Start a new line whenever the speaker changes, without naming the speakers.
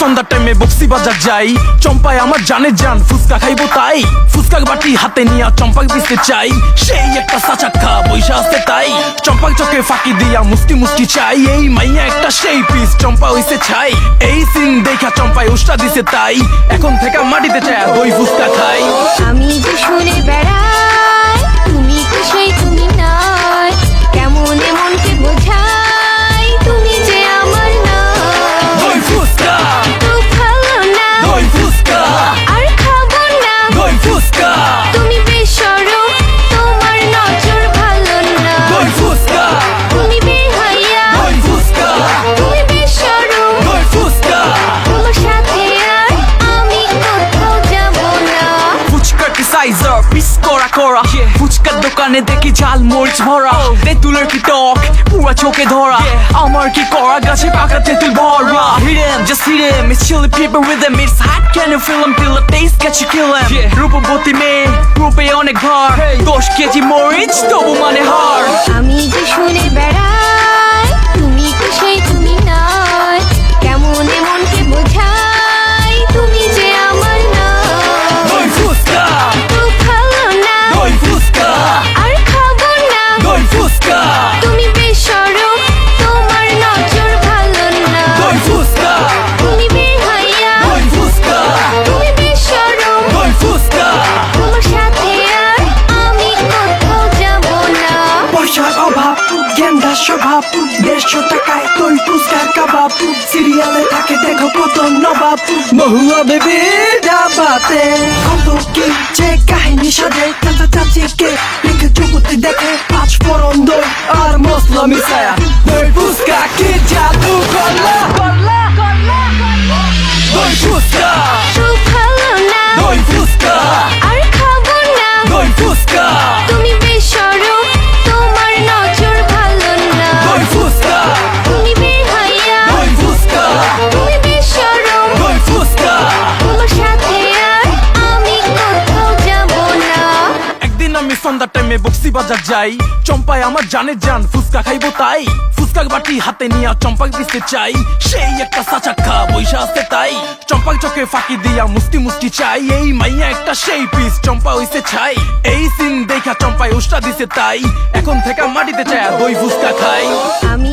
টাইমে বক্সি বাজার যাই। চম্পায় আমার জানে জান, ফুচকা খাইবো তাই। ফুচকা বাটি হাতে নিয়া চম্পাক দিতে চাই। সেই একটা সাচাক্কা বৈশা আছে তাই। চম্পাক চোখে ফাঁকি দিয়া মুস্তি মুস্তি চাই। এই মাইয়া একটা সেই পিস চম্পা হইছে ছাই। এই সিন দেখা চম্পায় উষ্টা দিছে তাই। এখন থেকে মাটিতে চায় ওই ফুচকা খাই।
আমি যে শুনে বেড়াই
সাইজার পিস করা। করা ফুচকার দোকানে দেখি ঝাল মরিচ ভরা। তেঁতুলের কি টক পুরা চোখে ধরা। আমার কি করা গাছে পাকা তেঁতুল ভরা। হিরেম just হিরেম it's chilli people with them it's হাট can you feel M Phil the test catch you kill M রূপবতী মেয়ে রূপে অনেক ঘর দশ কেজি মরিচ তবু মানে হার।
স্বভাব দেড়শো টাকায় তুই ফুচকার কাবাব সিরিয়ালে থাকে দেখো কত নবাব মহুয়া বেবি ডাবাতে কত কি যে কাহিনী সাজে চাচা চাচিকে লিখে যুবতী দেখে, পাঁচ ফোরন দই আর মশলা মিশায়া।
সন্ধ্যার টাইমে বক্সি বাজার যাই। চম্পায় আমার জানে জান, ফুচকা খাইবো তাই। ফুচকা বাটি হাতে নিয়ে চম্পাক দিতে চাই। সেই একটা সাচাক্কা বৈশা আছে তাই। চম্পাক চোখে ফাঁকি দিয়া মুষ্টি মুষ্টি চাই। এই মাইয়া একটা সেই পিস চম্পা হইছে ছাই। এই সিন দেখা চম্পায় উষ্টা দিছে তাই। এখন থেকে মাটিতে চায় দই ফুচকা খাই।
আমি